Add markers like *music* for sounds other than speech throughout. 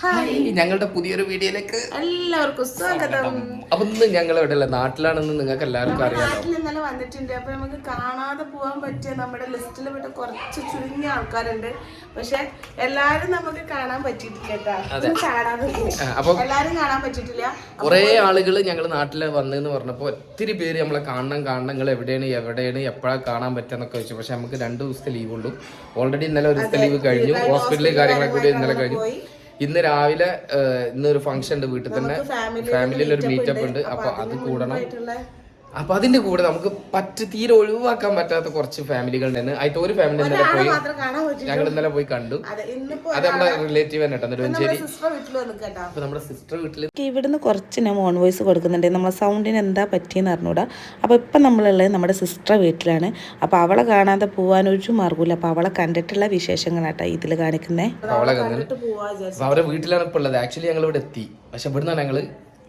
Hi. ഞങ്ങളുടെ പുതിയൊരു വീഡിയോയിലേക്ക് എല്ലാവർക്കും സ്വാഗതം. അപ്പൊ ഇന്ന് ഞങ്ങൾ എവിടെയല്ല നാട്ടിലാണെന്ന് നിങ്ങൾക്ക് എല്ലാവർക്കും അറിയാം നാട്ടിൽ ഇന്നലെ വന്നിട്ടുണ്ട്. അപ്പൊ നമുക്ക് കാണാതെ പോകാൻ പറ്റിയ നമ്മുടെ ലിസ്റ്റിൽ വിട്ട് കുറച്ച് ചുരുങ്ങിയ ആൾക്കാരുണ്ട്. പക്ഷെ എല്ലാരും നമുക്ക് കാണാൻ പറ്റിയിട്ടില്ല. അപ്പൊ എല്ലാരും കാണാൻ പറ്റിയിട്ടില്ല. കുറെ ആളുകൾ ഞങ്ങൾ നാട്ടിൽ വന്നെന്ന് പറഞ്ഞപ്പോൾ ഒത്തിരി പേര് നമ്മളെ കാണണം കാണണം. നിങ്ങൾ എവിടെയാണ് എവിടെയാണ് എപ്പോഴാണ് കാണാൻ പറ്റുന്നൊക്കെ വെച്ചു പക്ഷെ നമുക്ക് രണ്ട് ദിവസത്തെ ലീവ് ഉള്ളൂ. ഓൾറെഡി ഇന്നലെ ഒരു ദിവസത്തെ ലീവ് കഴിഞ്ഞു. ഹോസ്പിറ്റലിൽ കാര്യങ്ങളൊക്കെ ഇന്നലെ കഴിഞ്ഞു. ഇന്ന് രാവിലെ ഇന്ന് ഇന്നൊരു ഫംഗ്ഷൻ ഉണ്ട് വീട്ടിൽ തന്നെ. ഫാമിലിയിൽ ഒരു മീറ്റപ്പ് ഉണ്ട്. അപ്പൊ അത് കൂടണം. അപ്പൊ അതിന്റെ കൂടെ നമുക്ക് പറ്റ തീരെ ഒഴിവാക്കാൻ പറ്റാത്ത കുറച്ച് ഫാമിലികളുണ്ട്. അതിൽ ഒരു ഫാമിലി ഇന്നലെ പോയി ഞങ്ങൾ ഇന്നലെ പോയി കണ്ടു. അതെ നമ്മുടെ റിലേറ്റീവ് തന്നെ കേട്ടോ നെടുവഞ്ചേരി അപ്പൊ നമ്മുടെ സിസ്റ്റർ വീട്ടിൽ ഇവിടുന്ന് കുറച്ച് ഞാൻ മോൺ വോയിസ് കൊടുക്കുന്നുണ്ട്. നമ്മളെ സൗണ്ടിന് എന്താ പറ്റിയെന്ന് അറിഞ്ഞൂടാ. അപ്പൊ ഇപ്പൊ നമ്മളുള്ളത് നമ്മുടെ സിസ്റ്റർ വീട്ടിലാണ്. അപ്പൊ അവളെ കാണാതെ പോവാൻ ഒരു മാർഗമില്ല അപ്പൊ അവളെ കണ്ടിട്ടുള്ള വിശേഷങ്ങളാട്ടോ ഇതിൽ കാണിക്കുന്നേ. അവളെ അവരുടെ വീട്ടിലാണ് ഇപ്പൊ ഉള്ളത്. ആക്ച്വലി ഞങ്ങൾ ഇവിടെ എത്തി. പക്ഷെ ഇവിടുന്നാണ് ഞങ്ങൾ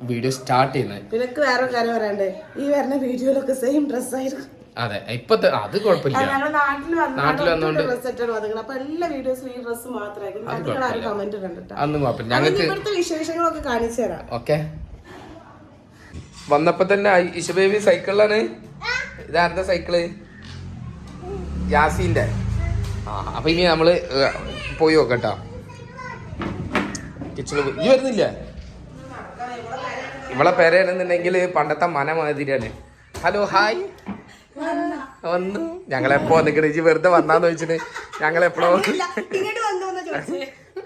വീഡിയോ സ്റ്റാർട്ട് ചെയ്യുന്നത്. നിനക്ക് വേറെ കാര്യം പറയാണ്ട് ഈ വരുന്ന വീഡിയോയിലൊക്കെ സെയിം ഡ്രസ്സായിരുന്നു അതെ ഇപ്പത്തെ അത് കുഴപ്പമില്ല. നാട്ടിൽ വന്നോണ്ട് അന്ന് കുഴപ്പമില്ല. ഞങ്ങൾക്ക് വിശേഷങ്ങളൊക്കെ കാണിച്ചു തരാം. ഓക്കെ. വന്നപ്പോ തന്നെ ഇഷബേബി സൈക്കിളാണ് സൈക്കിളിലാണ്. ഇതാരുടെ സൈക്കിൾ? യാസിന്റെ. ആ അപ്പൊ ഇനി നമ്മൾ പോയി നോക്കട്ടോ. കിച്ചണിൽ പോയി. ഈ വരുന്നില്ല? ഇവളെ പേരാണെന്നുണ്ടെങ്കിൽ പണ്ടത്തെ മന മാതിരിയാണ് ഹലോ ഹായ് വന്നു. ഞങ്ങളെപ്പോ വന്നിട്ട് ഇജ്ജ് വെറുതെ വന്നാന്ന് വെച്ചിട്ട് ഞങ്ങളെപ്പോഴോ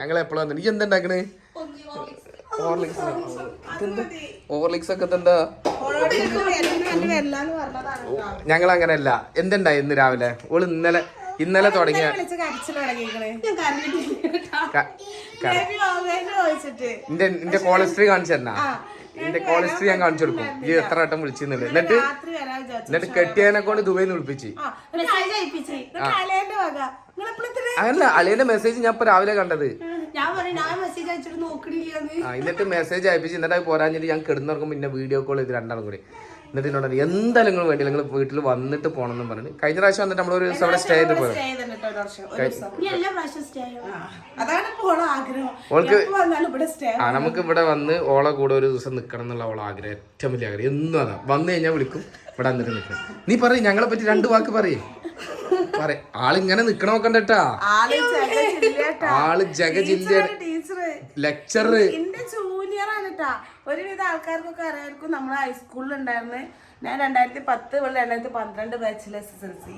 ഞങ്ങളെപ്പോഴും വന്നു ഇജ്ജ് എന്തുണ്ടാക്കണേ? ഓർലിക്സ്. ഓർലിക്സ്. ഒക്കെ എന്താ ഞങ്ങൾ അങ്ങനെയല്ല എന്തുണ്ടായി ഇന്ന് രാവിലെ? ഓൾ ഇന്നലെ ഇന്നലെ തുടങ്ങിയ ചോദിച്ചിട്ട്. ഇന്റെ ഇന്റെ കോളസ്ട്രി കാണിച്ചു തന്നാ ഇന്റെ ക്വാളിറ്റി ഞാൻ കാണിച്ചു കൊടുക്കും. ഈ എത്ര വട്ടം വിളിച്ചിരുന്നില്ല എന്നിട്ട് എന്നിട്ട് കെട്ടിയതിനെ കൊണ്ട് ദുബൈന്ന് വിളിപ്പിച്ച്. നിങ്ങൾ എപ്പോഴത്തെ അങ്ങനല്ല അളിയന്റെ മെസ്സേജ് ഞാൻ ഇപ്പൊ രാവിലെ കണ്ടത്. ഞാൻ പറയും ഞാൻ മെസ്സേജ് അയച്ചിട്ട് നോക്കണില്ലെന്ന്. എന്നിട്ട് മെസ്സേജ് അയപ്പിച്ച് എന്നിട്ട് പോരാഞ്ഞിട്ട് ഞാൻ കിടന്നിറങ്ങും പിന്നെ വീഡിയോ കോൾ ചെയ്ത് രണ്ടാളും കൂടി. എന്നിട്ട് എന്നോട് പറഞ്ഞു, എന്തായാലും നിങ്ങൾ വേണ്ടി നിങ്ങൾ വീട്ടിൽ വന്നിട്ട് പോകണം എന്ന് പറഞ്ഞു കഴിഞ്ഞ പ്രാവശ്യം വന്നിട്ട് ഒരു ദിവസം. അവിടെ സ്റ്റേ ചെയ്ത് പോയത് ആ, അതാണ് ഇപ്പോൾ ആഗ്രഹം. ഓൾക്ക് വന്നാലും ഇവിടെ സ്റ്റേ ആ നമുക്ക് ഇവിടെ വന്ന് ഓളെ കൂടെ ഒരു ദിവസം നിൽക്കണം എന്നുള്ള ഓളെ ആഗ്രഹം ഏറ്റവും വലിയ ആഗ്രഹം. എന്നും അതാ. വന്നു കഴിഞ്ഞാൽ വിളിക്കും ഇവിടെ വന്നിട്ട് നിൽക്കും. നീ പറയും ഞങ്ങളെ പറ്റി രണ്ട് വാക്ക് പറയേ. പറ ആളിങ്ങനെ നിക്കണ നോക്കണ്ടട്ടാ ആൾ ജഗജില്ല ലെക്ചറ് ആണ് കേട്ടാ ഒരുവിധ ആൾക്കാർക്കൊക്കെ അറിയാമായിരിക്കും നമ്മൾ ഹൈസ്കൂളിൽ ഉണ്ടായിരുന്നു. ഞാൻ രണ്ടായിരത്തി പത്ത് മുതൽ രണ്ടായിരത്തി പന്ത്രണ്ട് ബാച്ചിലെ എസ് എസ് എൽ സി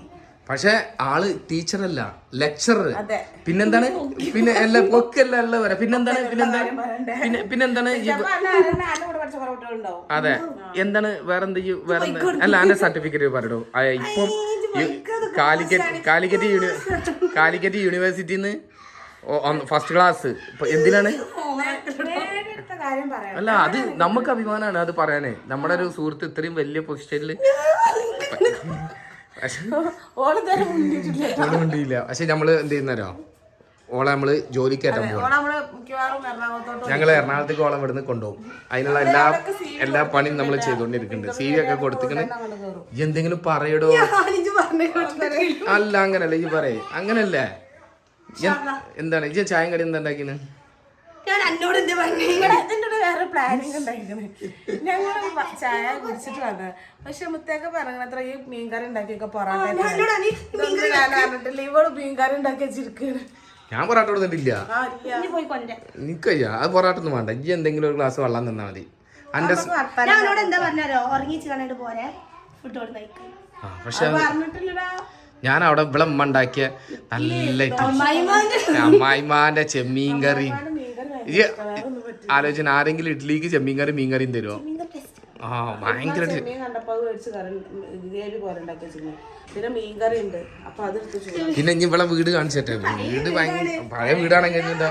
പക്ഷെ ആൾ ടീച്ചറല്ല ലെക്ചറർ പിന്നെന്താണ്? പിന്നെ എല്ലാ പൊക്കല്ല ഉള്ള വരെ. പിന്നെന്താണ്? പിന്നെന്താണ് പിന്നെ പിന്നെന്താണ്? അതെ. എന്താണ്? വേറെന്ത് വേറെ അല്ല അന്റെ സർട്ടിഫിക്കറ്റ് പറയടോ. ഇപ്പം കാലിക്കറ്റ് കാലിക്കറ്റ് യൂണി കാലിക്കറ്റ് യൂണിവേഴ്സിറ്റിന്ന് ഫസ്റ്റ് ക്ലാസ് എന്തിനാണ്? കാര്യം പറയാം. അല്ല അത് നമുക്ക് അഭിമാനമാണ് അത് പറയാനേ. നമ്മുടെ ഒരു സുഹൃത്ത് ഇത്രയും വലിയ പൊസിഷനിൽ ഒന്നുമില്ല പക്ഷെ നമ്മൾ എന്ത് ചെയ്യുന്നോ ഓളെ നമ്മൾ ജോലിക്ക് കയറ്റാൻ പോകും ഞങ്ങൾ എറണാകുളത്തേക്ക് ഓളെ ഇവിടുന്ന് കൊണ്ടുപോകും. അതിനുള്ള എല്ലാ എല്ലാ പണിയും നമ്മൾ ചെയ്തുകൊണ്ടിരിക്കുന്നുണ്ട് സി വി ഒക്കെ കൊടുത്തിക്കണ് എന്തെങ്കിലും പറയടോ? അല്ല അങ്ങനല്ല. ഈ പറയേ. അങ്ങനല്ലേ? എന്താണ്? ഈ ചായം കടി എന്താ ഉണ്ടാക്കിന്? ഞാൻ എന്നോട് എന്ത് പറഞ്ഞു? ഇതിന്റെ *laughs* വേറെ പ്ലാനിങ് ഉണ്ടായിരുന്നു ഞങ്ങൾ ചായ കുടിച്ചിട്ട് വന്നത്. പക്ഷെ മുത്തേക്ക് പറഞ്ഞത്ര ഈ മീൻകറി ഉണ്ടാക്കിയൊക്കെ പൊറാട്ട ഇതൊന്നും ഞാൻ അറിഞ്ഞിട്ടില്ല ഇവൾ മീൻകറി ഉണ്ടാക്കി വെച്ചിരിക്കുകയാണ് ഞാൻ പൊറാട്ട കൊടുത്തിട്ടില്ല ആ ഇല്ല. പോയി കൊണ്ട നിക്കയ്യ. അത് പൊറാട്ട ഒന്നും വേണ്ട. ഈ എന്തെങ്കിലും ഒരു ഗ്ലാസ് വെള്ളം തന്നാ മതി. എന്താ പറഞ്ഞാലോ ഉറങ്ങിച്ച് കണ്ടിട്ട് പോരെ. ഫുഡ് പക്ഷെ ഞാൻ അവിടെ ഇവിടെ ഉമ്മ ഉണ്ടാക്കിയ നല്ല അമ്മായിമാന്റെ ചെമ്മീൻ കറി ആലോചന ആരെങ്കിലും ഇഡ്ഡലിക്ക് ചെമ്മീൻ കറി മീൻ കറിയും തരുമോ ആ ഭയങ്കര പിന്നെ മീൻകറി ഉണ്ട്. അപ്പൊ അത് എടുത്ത് ചൂടാക്കി. പിന്നെ ഇനി ഇവിടെ വീട് കാണിച്ചേ വീട് ഭയങ്കര പഴയ വീടാണെങ്കിൽ എന്താ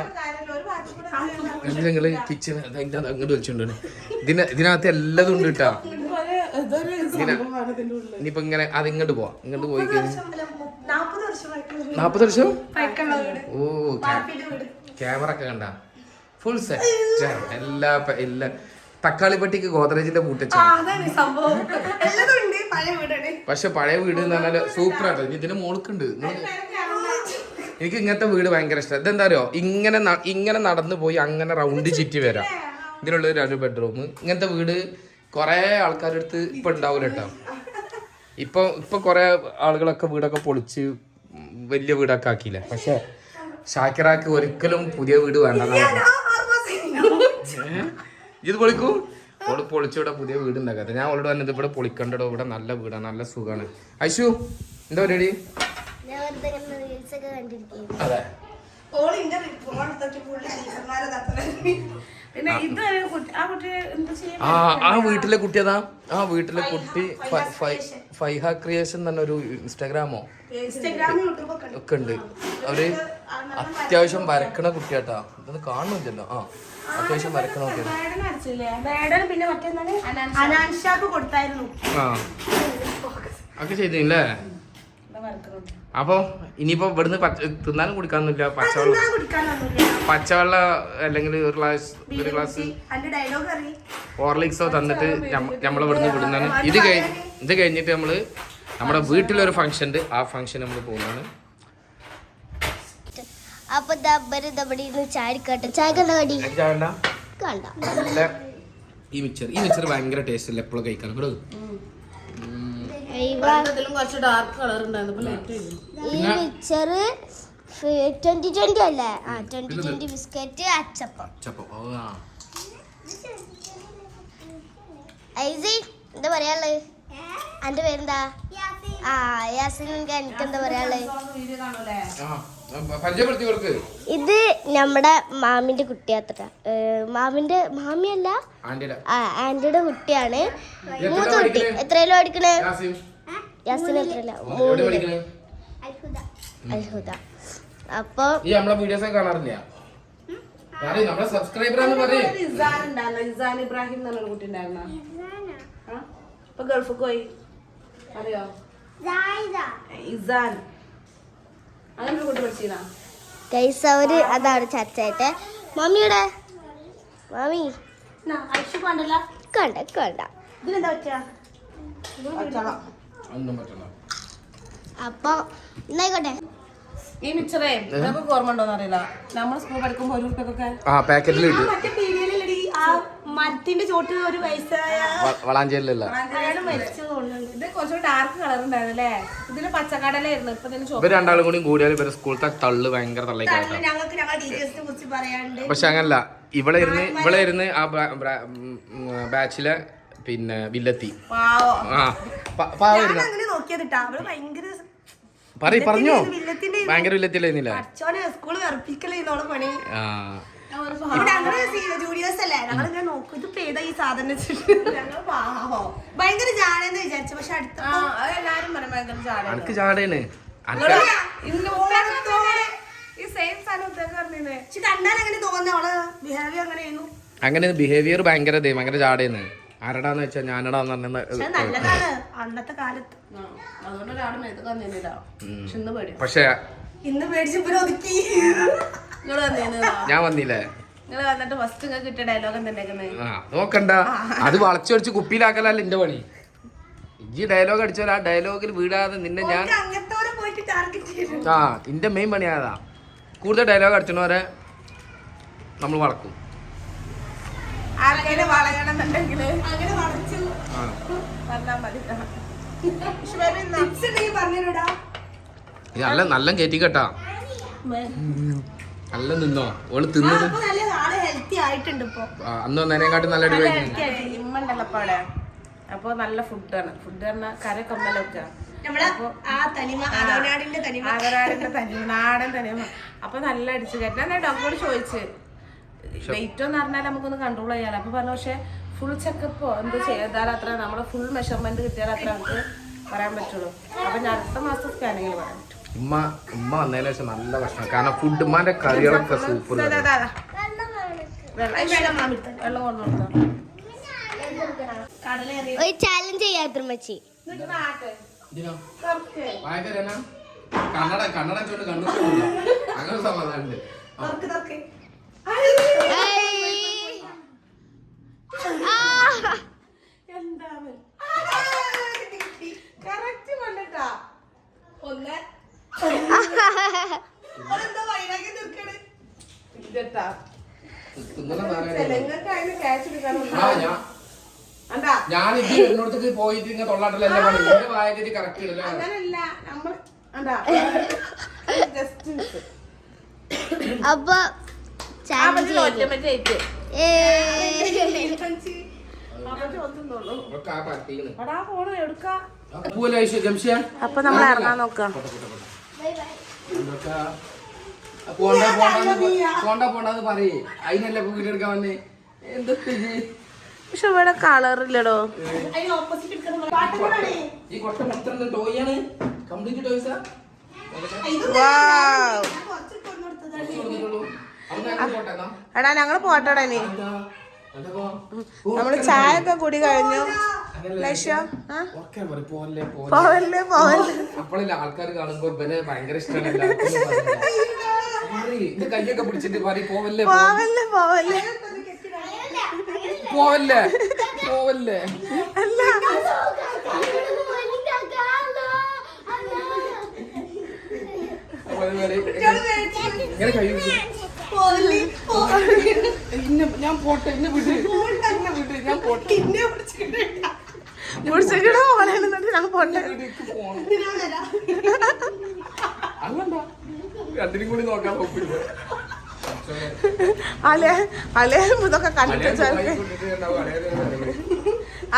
നിങ്ങൾ കിച്ചൺ അങ്ങോട്ട് വെച്ചോണ്ട് ഇതിന ഇതിനകത്ത് എല്ലാതും ഉണ്ട് കേട്ടാ ഇനിയിപ്പോ ഇങ്ങനെ അത് ഇങ്ങോട്ട് പോവാ. ഇങ്ങോട്ട് പോയി കഴിഞ്ഞാൽ നാപ്പത് വർഷം? ഓ ക്യാമറ ഒക്കെ കണ്ട? ഫുൾ സെറ്റ് എല്ലാ എല്ലാ തക്കാളി പട്ടിക്ക് ഗോദ്രേജിന്റെ വീടാണ്. പക്ഷെ പഴയ വീട് എന്ന് പറഞ്ഞാൽ സൂപ്പർ ആട്ടോ. ഇതിന് മോൾക്കുണ്ട്. എനിക്ക് ഇങ്ങനത്തെ വീട് ഭയങ്കര ഇഷ്ടം. ഇതെന്താ അറിയോ ഇങ്ങനെ ഇങ്ങനെ നടന്നു പോയി അങ്ങനെ റൗണ്ട് ചുറ്റി വരാം. ഇതിനുള്ള രണ്ട് ബെഡ്റൂം ഇങ്ങനത്തെ വീട് കുറേ ആൾക്കാരുടെ അടുത്ത് ഇപ്പൊ ഉണ്ടാവില്ല കേട്ടോ ഇപ്പൊ ഇപ്പൊ കുറെ ആളുകളൊക്കെ വീടൊക്കെ പൊളിച്ച് വലിയ വീടൊക്കെ ആക്കിയില്ലേ? പക്ഷെ ഷാക്കിറാക്ക് ഒരിക്കലും പുതിയ വീട് വേണ്ടതാണ്. ഇത് പൊളിക്കൂ. ഓൾ പൊളിച്ചിവിടെ പുതിയ വീട് ഉണ്ടാക്കാത്ത ഞാൻ ഓളോട് പറഞ്ഞത് ഇവിടെ പൊളിക്കണ്ടടോ. ഇവിടെ നല്ല വീടാണ് നല്ല സുഖമാണ് ഐശു എന്താ പരിപാടി? അതെ. ആ കുട്ടി എന്താ ചെയ്യാ ആ ആ വീട്ടിലെ കുട്ടി അതാ ആ വീട്ടിലെ കുട്ടി ഫൈഹ ക്രിയേഷൻ. തന്നെ ഒരു ഇൻസ്റ്റാഗ്രാമോ? ഒക്കെ ഉണ്ട്. അവർ അത്യാവശ്യം വരക്കണ കുട്ടിയാട്ടാ. ഇതൊന്നും കാണുന്നില്ലല്ലോ. ആ അത്യാവശ്യം വരക്കണ കുട്ടിയാണ് ആ. ഒക്കെ ചെയ്തില്ലേ. അപ്പൊ ഇനിയിപ്പോ ഇവിടുന്ന് തിന്നാനും കുടിക്കാനൊന്നുമില്ല പച്ചവെള്ളം. പച്ചവെള്ളം അല്ലെങ്കിൽ ഒരു ഗ്ലാസ് ഒരു ഗ്ലാസ് അതിന്റെ ഡയലോഗ് അറിയ ഹോർലിക്സോ തന്നിട്ട് നമ്മൾ ഇവിടുന്ന് വിടുന്നതാണ്. ഇത് കഴിഞ്ഞ് ഇത് കഴിഞ്ഞിട്ട് നമ്മൾ നമ്മുടെ വീട്ടിലൊരു ഫംഗ്ഷൻ ഉണ്ട്. ആ ഫംഗ്ഷൻ നമ്മൾ പോകുന്നതാണ്. അപ്പൊ കണ്ട? നല്ല ഈ മിക്സർ ഈ മിക്സർ ഭയങ്കര ടേസ്റ്റ് അല്ല? എപ്പോഴും കഴിക്കാൻ. ഇതിലും കുറച്ച് ഡാർക്ക് കളർ ഉണ്ടായിരുന്നു ഇപ്പൊ ലൈറ്റ് ഈ പിക്ചർ ട്വന്റി ട്വന്റി അല്ലേ? ആ ട്വന്റി ട്വന്റി ബിസ്ക്കറ്റ് അച്ചപ്പം. ഐസി എന്താ പറയാനുള്ളത് അന്റെ പേരെന്താ? ആ യാസിൻ എനിക്ക് എന്താ പറയാനുള്ളത് ആ, പരിചയപ്പെടുത്തി കൊടുക്ക് ഇത് നമ്മുടെ മാമിന്റെ കുട്ടിയാത്ര. മാമിന്റെ മാമിയല്ല? ആന്റിയുടെ. കുട്ടിയാണ്. മൂന്ന് മൂത്ത കുട്ടി. പഠിക്കണേ? എത്രയിലോ പഠിക്കണേ? യാസിം, യാസിൻ എത്രയില്ല പഠിക്കണേ? അത്ഭുത അപ്പൊ നമ്മളെ വീഡിയോസ് ഒക്കെ കാണാറില്ല? പറയ്, നമ്മളെ സബ്സ്ക്രൈബർ ആണെന്ന് പറയും. ഇസാൻ ഉണ്ടായിരുന്നു. ഇസാൻ ഇബ്രാഹിം എന്ന് പറഞ്ഞൊരു കുട്ടി ഉണ്ടായിരുന്ന. ഇപ്പൊ ഗൾഫിൽ പോയി. അറിയോ ഇസാൻ. അങ്ങനെ ഗൈസ് അവർ അതാണ് ചർച്ചയായിട്ട്. മമ്മിയുടെ? മമ്മി. കണ്ട കണ്ട. അപ്പൊ എന്നായിക്കോട്ടെ ഈ മിച്ചറേ നമുക്ക് ഓർമ്മ ഉണ്ടോന്നറിയില്ല നമ്മുടെ നമ്മൾ സ്കൂൾ പഠിക്കുമ്പോ ഒരു ഉറുപ്പൊക്കെ ആ പാക്കറ്റിൽ മരത്തിന്റെ ചോട്ടിൽ ഒരു വയസ്സായ വളാഞ്ചേരി അയാൾ മരിച്ചു തോന്നുന്നുണ്ട്. ഇത് കുറച്ചുകൂടി ഡാർക്ക് കളർ ഉണ്ടായിരുന്നു അല്ലേ ഇതിന് പച്ചക്കടലായിരുന്നു. ഇപ്പൊ ഇതിന് ഇവർ രണ്ടാളും കൂടി കൂടിയാൽ ഇവരെ സ്കൂളത്തെ തള്ള് ഭയങ്കര തള്ളേക്കാട്ടോ ഞങ്ങൾക്ക് ഞങ്ങളുടെ ടീച്ചേഴ്സിനെ കുറിച്ച് പറയാണ്ട് പക്ഷെ അങ്ങനല്ല. ഇവിടെ ഇരുന്ന് ഇവിടെ ഇരുന്ന് ആ ബാച്ചിലെ പിന്നെ വില്ലത്തി. നോക്കിയതിട്ടാ. അവൾ ഭയങ്കര പറയ് പറഞ്ഞോ? ഭയങ്കര വില്ലെത്തില്ലായിരുന്നില്ല അച്ഛനെ സ്കൂൾ വെറുപ്പിക്കലേ ഇതോളെ പണി. ആ. ഇവിടെ ജൂനിയേഴ്സ് അല്ലേ? നോക്കും. ഇത് ഈ സാധനം വെച്ചിട്ട്. ഭയങ്കര ജാണെന്ന് വിചാരിച്ചു. പക്ഷെ അടുത്ത ആ അത് എല്ലാരും പറയും ഭയങ്കര അനക്ക് ഈ സെയിം സാധനം ഉത്തരം പറഞ്ഞേ പക്ഷെ കണ്ടാൽ അങ്ങനെ തോന്നുന്നു? അവൾ ബിഹേവിയർ അങ്ങനെയായിരുന്നു അങ്ങനെ ബിഹേവിയർ ഭയങ്കര ഭയങ്കര ആരടാന്ന് വെച്ചാ ഞാനടാന്ന് അന്നത്തെ കാലത്ത്. അതുകൊണ്ട് പക്ഷെ ഇന്ന് പേടി പക്ഷെ ഇന്ന് മേടിച്ചപ്പോ ഒതുക്കി. ഞാൻ വന്നില്ലേ? നിങ്ങൾ വന്നിട്ട് ഫസ്റ്റ് നിങ്ങൾക്ക് കിട്ടിയ ഡയലോഗ് എന്തുണ്ടാക്കുന്നത് ആ നോക്കണ്ട. അത് വളച്ചു വടിച്ച് കുപ്പിയിലാക്കലല്ല എന്റെ പണി. ഇജ്ജി ഡയലോഗ് അടിച്ചാൽ ആ ഡയലോഗിൽ വീടാതെ നിന്നെ ഞാൻ ആ എന്റെ മെയിൻ പണി അതാ. കൂടുതൽ ഡയലോഗ് അടിച്ചവരെ നമ്മൾ വളക്കും. ആർക്കെങ്കിലും വളയണമെന്നുണ്ടെങ്കിൽ അങ്ങനെ വളച്ചു. ആ. വന്നാൽ മതി. ടിപ്സ് ഉണ്ടെങ്കിൽ പറഞ്ഞിടാ ഇത് നല്ല നല്ല കേറ്റി കേട്ടാ നല്ല നിന്നോ? ഓൾ തിന്നത്? അപ്പൊ നല്ല കാട്ടി ഹെൽത്തി ആയിട്ടുണ്ട് ഇപ്പൊ. ആ, അന്ന് വന്നതിനെക്കാട്ടും നല്ല അടിപൊളി അപ്പൊ നല്ല ഫുഡാണ് ഫുഡ് പറഞ്ഞാൽ കറി കൊമ്മലൊക്കെ നമ്മളെ ആ തനിമ നാടൻ തനിമ. അപ്പൊ നല്ല അടിച്ചു കയറ്റാൻ ഞാൻ ഡോക്ടറോട് ചോദിച്ച്. വെയിറ്റ് എന്ന് പറഞ്ഞാൽ നമുക്കൊന്ന് കൺട്രോൾ ചെയ്യാലോ. അപ്പൊ പറഞ്ഞു പക്ഷെ ഫുൾ ചെക്കപ്പോ എന്ത് ചെയ്താൽ അത്ര നമ്മളെ ഫുൾ മെഷർമെന്റ് കിട്ടിയാൽ അത്ര നമുക്ക് പറയാൻ പറ്റുള്ളൂ. അപ്പൊ ഞാൻ അടുത്ത മാസം സ്കാനിങ്ങിൽ പറയാൻ പറ്റും ഉമ്മ ഉമ്മ വന്നതിന് ശേഷം നല്ല ഭക്ഷണം. കാരണം ഫുഡ് ഉമ്മാന്റെ കറികളൊക്കെ സൂപ്പർ കൊണ്ടു ഒരു ചാലഞ്ച് ചെയ്യാത്ര മച്ചി കന്നഡ കന്നഡ ചോട്ട് കണ്ണു അങ്ങനെ സമാധാനം കറക്റ്റ് കൊണ്ടിട്ടാ ഒന്ന് ഞാൻ എന്നോടത്തേക്ക് പോയിട്ട് ഇങ്ങനെ തൊള്ളാട്ടല്ല എന്റെ വായകരി കറക്റ്റ് ഇടല്ലോ അപ്പൊ അപ്പൊ നമ്മൾ ഇറങ്ങാൻ നോക്കാം. എന്തൊക്കെ? പോണ്ട പോണ്ട പോണ്ട പോണ്ടെന്ന് പറയേ. അതിനല്ല വീട് എടുക്കാൻ വന്നേ? എന്തൊക്കെ ഇത്? പക്ഷെ ഇവിടെ കളറില്ലടോ ഈ കൊട്ട മൊത്തം ടോയാണ് കംപ്ലീറ്റ് ടോയ്സാ എടാ ഞങ്ങൾ പോട്ടടാ ഇനി. നമ്മൾ ചായ ഒക്കെ കൂടി കഴിഞ്ഞു. പോവല്ലേ പോവല്ലേ. അപ്പോഴല്ലേ ആൾക്കാർ കാണുമ്പോ ഇവനെ ഭയങ്കര ഇഷ്ടമാണ് ഇത് കയ്യൊക്കെ പിടിച്ചിട്ട് മാറി പോവല്ലേ പോവല്ലേ പോവല്ലേ. പോവല്ലേ പോവല്ലേ. അല്ല. ഇങ്ങനെ കൈ ഞാൻ പോട്ടെ എന്നെ വിട്ടു എന്നെ വിട് ഞാൻ പോട്ടെ. എന്നെ പോലെന്നിട്ട് രണ്ടിനും കൂടി നോക്കാൻ നോക്കില്ല? അലേ അലേ ഇതൊക്കെ കണ്ടിട്ട് ചിലപ്പോ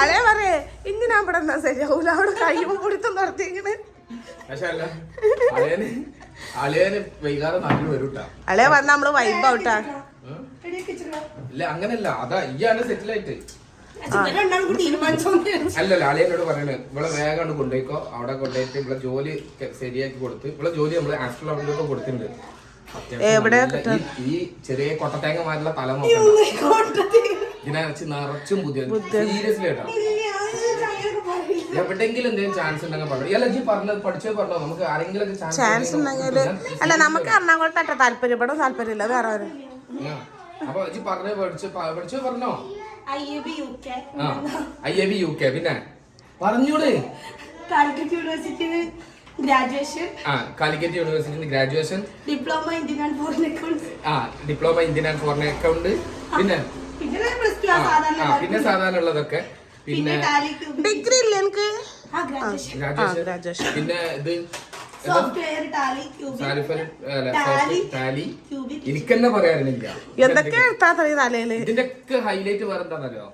അലേ പറയേ ഇങ്ങനെ അവിടെ എന്താ ശരിയാവൂല. അവിടെ കഴിയുമ്പോ പിടിത്തം നടത്തിങ്ങനെ ഇങ്ങനെ അലേ വന്ന നമ്മൾ വൈബ് ഔട്ടാ? ഇല്ല അങ്ങനല്ല. അതാ ഇയാണ് സെറ്റിൽ ആയിട്ട്. അല്ലല്ല അളിയനോട് പറയണേ ഇവിടെ വേഗം കൊണ്ടുപോയിക്കോ അവിടെ കൊണ്ടുപോയിട്ട് ഇവിടെ ജോലി ശരിയാക്കി കൊടുത്ത് ഇവിടെ ജോലി നമ്മൾ ആസ്ട്രൽ അവിടെയൊക്കെ കൊടുത്തിട്ടുണ്ട്. എവിടെ ഈ- ചെറിയ ചെറിയ കൊട്ടത്തേങ്ങമാരുള്ള തല നോക്കണ്ട. ഇതിനെ വെച്ച് നിറച്ചും പുതിയ സീരിയസ്ലി കേട്ടോ. എവിടെങ്കിലും എന്തെങ്കിലും ചാൻസ് ഉണ്ടെങ്കിൽ പറഞ്ഞു അല്ല ജി പറഞ്ഞത് പഠിച്ചോ പറഞ്ഞോ? നമുക്ക് ആരെങ്കിലും ചാൻസ് ഉണ്ടെങ്കിൽ അല്ല നമുക്ക് എറണാകുളത്തട്ട താല്പര്യം ഇവിടെ താല്പര്യമില്ല വേറെ അപ്പൊ ജി പറഞ്ഞു പഠിച്ചേ പ- പറഞ്ഞോ? I A B U K. ആ ഐ യു കെ പിന്നെ? പറഞ്ഞൂടെ. കാലിക്കറ്റ് യൂണിവേഴ്സിറ്റിയിൽ ഗ്രാജുവേഷൻ. ആ Calicut university graduation. Diploma Indian and foreign account. ആ diploma Indian and foreign account. പിന്നെ? പിന്നെ സാധാരണ ഉള്ളതൊക്കെ പിന്നെ ഡിഗ്രി ഇല്ല എനിക്ക് ആ ഗ്രാജുവേഷൻ. ഗ്രാജുവേഷൻ. graduation. പിന്നെ ഇത് സോഫ്റ്റ്വെയർ ടാലി ക്യൂബിക് സാലിഫൽ ടാലി ടാലി ക്യൂബിക് എനിക്കെന്നെ എന്തൊക്കെ തലയിൽ? ഹൈലൈറ്റ് വേറെ എന്താണെന്നറിയോ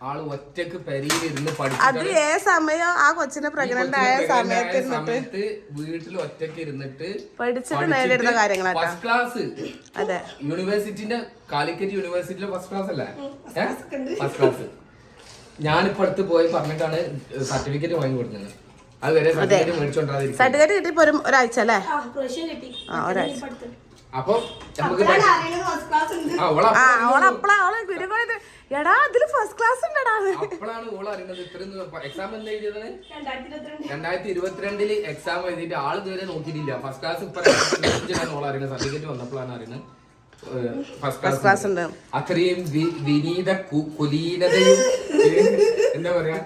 ആൾ ഒറ്റയ്ക്ക് പെരിയിൽ ഇരുന്ന് അത് ഏ സമയം ആ കൊച്ചിനെ പ്രഗ്നന്റ് ആയ സമയത്ത് സമയത്ത് വീട്ടിൽ ഒറ്റയ്ക്ക് ഇരുന്നിട്ട് പഠിച്ചിട്ട് നേടിയിരുന്ന കാര്യങ്ങളാണ് ഫസ്റ്റ് ക്ലാസ് അതെ. യൂണിവേഴ്സിറ്റിന്റെ കാലിക്കറ്റ് യൂണിവേഴ്സിറ്റിയിലെ ഫസ്റ്റ് ക്ലാസ് അല്ലേ? ഫസ്റ്റ് ക്ലാസ് ഞാനിപ്പോ അടുത്ത് പോയി പറഞ്ഞിട്ടാണ് സർട്ടിഫിക്കറ്റ് വാങ്ങി കൊടുക്കുന്നത്. അത്. വരെ സർട്ടിഫിക്കറ്റ് മേടിച്ചോണ്ടിരിക്കും സർട്ടിഫിക്കറ്റ് കിട്ടിയപ്പോ ഒരു ഒരാഴ്ച അല്ലേ? ആ ഒരാഴ്ച. അപ്പൊ ഓള എടാ അതിൽ ഫസ്റ്റ് ക്ലാസ് ഉണ്ടടാ അപ്പോഴാണ് ഓൾ അറിയുന്നത്. ഇത്രയും എക്സാം എന്താ എഴുതിയതാണ് രണ്ടായിരത്തി ഇരുപത്തിരണ്ട് ഇരുപത്തിരണ്ടിൽ എക്സാം എഴുതിയിട്ട് ആൾ ഇതുവരെ നോക്കിയിട്ടില്ല. ഫസ്റ്റ് ക്ലാസ് ഇപ്പൊ ഓൾ അറിയുന്നത്. സർട്ടിഫിക്കറ്റ് വന്നപ്പോഴാണ് അറിയുന്നത്. ഫസ്റ്റ് ക്ലാസ് ഉണ്ട്. അത്രയും വിനീത കു- കുലീനതയും എന്താ പറയാ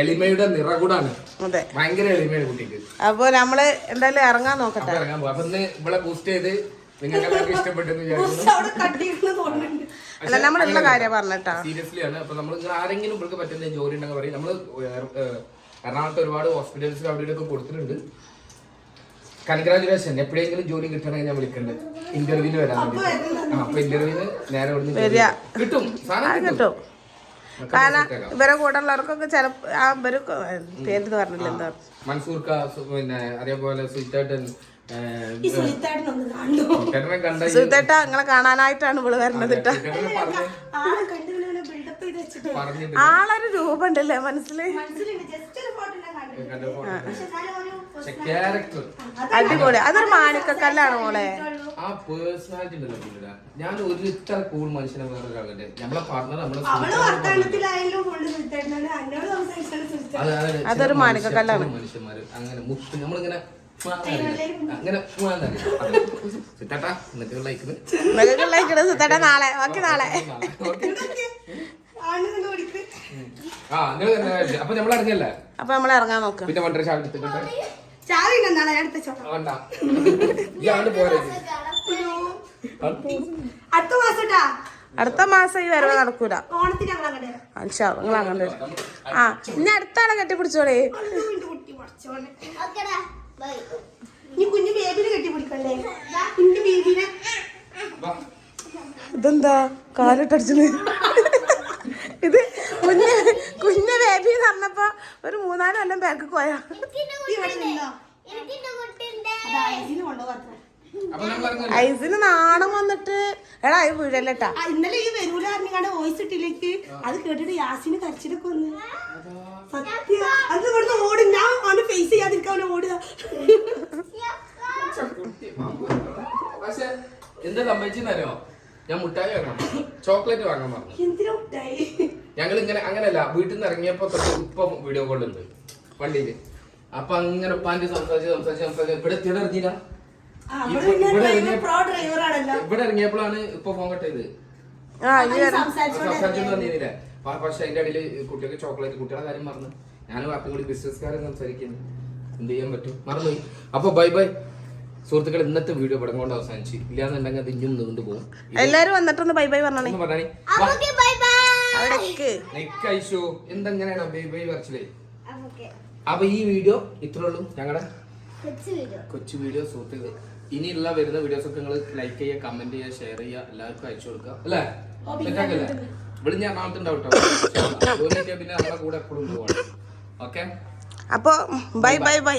എളിമയുടെ നിറകൂടാണ്. അതെ. ഭയങ്കര എളിമയാണ് കുട്ടിക്ക്. അപ്പൊ നമ്മൾ എന്തായാലും ഇറങ്ങാൻ നോക്കട്ടെ. ഇറങ്ങാൻ പോകും. അപ്പൊ ഇന്ന് ഇവിടെ ബൂസ്റ്റ് ചെയ്ത് നിങ്ങൾക്ക് ഇഷ്ടപ്പെട്ടെന്ന് വിചാരിക്കുന്നു. അല്ല നമ്മളുള്ള കാര്യം പറഞ്ഞിട്ടാ. സീരിയസ്ലി ആണ്. അപ്പൊ നമ്മൾ ആരെങ്കിലും ഇവർക്ക് പറ്റുന്ന ജോലി ഉണ്ടെങ്കിൽ പറയും. നമ്മൾ എറണാകുളത്ത് ഒരുപാട് ഹോസ്പിറ്റൽസിൽ അവിടെ ഇവിടെയൊക്കെ കൊടുത്തിട്ടുണ്ട്. കൺഗ്രാചുലേഷൻ എപ്പോഴെങ്കിലും ജോലി കിട്ടണമെങ്കിൽ ഞാൻ വിളിക്കുന്നുണ്ട് ഇന്റർവ്യൂവിന് വരാൻ വേണ്ടി അപ്പൊ ഇന്റർവ്യൂവിന് നേരെ കിട്ടും. സാധനം കിട്ടും. കാരണം. ഇവരെ കൂടെ ഉള്ളവർക്കൊക്കെ ചില ആ ഇവർ പേര് പറഞ്ഞില്ല എന്താ? മൻസൂർ ക പിന്നെ അതേപോലെ ഈ- സുധേട്ട നിങ്ങളെ കാണാനായിട്ടാണ് ഇവൾ വരണത് കേട്ടാ. ആളൊരു രൂപം ഉണ്ടല്ലേ മനസ്സിൽ അടിപൊളി. അതൊരു മാണിക്കക്കല്ലാണ് മോളെ? ആ പേഴ്സണാലിറ്റി ഉണ്ടല്ലോ പുള്ളിയുടെ. ഞാൻ ഒരു ഇത്ര കൂൾ മനുഷ്യനെ വേറെ ഒരാളുണ്ട് നമ്മളെ പാർട്ണർ നമ്മളെ അതൊരു മാണിക്കക്കല്ലാണ്. മനുഷ്യന്മാര് അങ്ങനെ മുത്ത് നമ്മളിങ്ങനെ ലൈക്കിന്. ലൈക്ക് സുധേട്ട നാളെ. ഓക്കെ നാളെ. ആ നിങ്ങൾ തന്നെ കഴിച്ചു. അപ്പൊ നമ്മൾ അപ്പൊ നമ്മൾ ഇറങ്ങാൻ നോക്കാം. പിന്നെ വണ്ടര ചാവി എടുത്തിട്ടുണ്ട്. ചാവി ഉണ്ടെന്നാണ് ഞാൻ എടുത്ത ചോട്ടം വേണ്ട. ഇയാണ്ട് പോരെ. അടുത്ത മാസം കേട്ടാ അടുത്ത മാസം ഈ വരവ് നടക്കൂല. നിങ്ങൾ അങ്ങനെ. ആ ഇനി അടുത്ത ആളെ കെട്ടിപ്പിടിച്ചോളേ. ഇതെന്താ കുട്ടി ഓക്കെടാ ബൈ ഇനി കുഞ്ഞു ബേബിനെ കെട്ടിപ്പിടിക്കണ്ടേ കുഞ്ഞു ബേബിനെ ഇതെന്താ കാലിട്ടടിച്ചത് ഇത് കുഞ്ഞ് കുഞ്ഞ ബേബി എന്ന് പറഞ്ഞപ്പോ ഒരു മൂന്നാൽ കൊല്ലം ബാക്ക് പോയാ? ഐസിന് നാണം വന്നിട്ട് എടാ അത് വീഴല്ലട്ടാ ഇന്നലെ ഈ വരൂല അറിഞ്ഞാണ്ട് വോയിസ് ഇട്ടില്ലേക്ക്. അത് കേട്ടിട്ട് യാസിന് കരച്ചിലൊക്കെ വന്ന്. സത്യം. അത് ഇവിടുന്ന് ഓടി ഞാൻ അവന് ഫേസ് ചെയ്യാതിരിക്കാൻ അവനെ ഓടുക പക്ഷെ എന്താ സംഭവിച്ചെന്നറിയോ ഞാൻ മുട്ടായി വാങ്ങാൻ ചോക്ലേറ്റ് വാങ്ങാൻ പറഞ്ഞു. എന്തിനാ മുട്ടായി? ഞങ്ങൾ ഇങ്ങനെ അങ്ങനെയല്ല വീട്ടിൽ നിന്ന് ഇറങ്ങിയപ്പോ തൊട്ട് ഉപ്പ വീഡിയോ കോൾ ഉണ്ട് വണ്ടിയിൽ അപ്പൊ അങ്ങനെ ഉപ്പാന്റെ സംസാരിച്ച് സംസാരിച്ച് സംസാരിച്ച് ഇവിടെ എത്തിയുടെ ഇറങ്ങിയില്ല ഇവിടെ ഇറങ്ങിയപ്പോഴാണ് ഇപ്പൊ ഫോൺ കട്ട് ചെയ്ത് വന്നിരുന്നില്ല പക്ഷെ അതിന്റെ ഇടയിൽ കുട്ടികൾക്ക് ചോക്ലേറ്റ് കുട്ടികളെ കാര്യം മറന്നു. ഞാനും അപ്പം കൂടി ബിസിനസ്സുകാരെ സംസാരിക്കുന്നു. എന്ത് ചെയ്യാൻ പറ്റും? മറന്നുപോയി. അപ്പൊ ബൈ ബൈ സുഹൃത്തുക്കൾ ഇന്നത്തെ വീഡിയോ പടം കൊണ്ട് അവസാനിച്ചു. ഇല്ലാന്നുണ്ടെങ്കിൽ അത് ഇനിയും നീണ്ടുപോകും. എല്ലാരും വന്നിട്ടൊന്ന് ബൈ ബൈ പറഞ്ഞേ പറഞ്ഞേ ബൈ അവിടേക്ക് നെക്കൈശോ എന്തെങ്ങനെയാണ് ബൈ ബൈ പറച്ചിലേ അപ്പൊ ഈ വീഡിയോ ഇത്രേ ഉള്ളൂ ഞങ്ങളുടെ കൊച്ചു വീഡിയോ. കൊച്ചു വീഡിയോ സുഹൃത്തുക്കൾ ഇനിയുള്ള വരുന്ന വീഡിയോസ് ഒക്കെ നിങ്ങൾ ലൈക്ക് ചെയ്യുക കമന്റ് ചെയ്യുക ഷെയർ ചെയ്യുക എല്ലാവർക്കും അയച്ചു കൊടുക്കുക. അല്ലേ? തെറ്റാക്കല്ലേ ഇവിടെ ഞാൻ നാളത്തെ ഉണ്ടാവും കേട്ടോ പിന്നെ നമ്മളെ കൂടെ എപ്പോഴും പോവാണ് ഓക്കെ അപ്പൊ ബൈ ബൈ ബൈ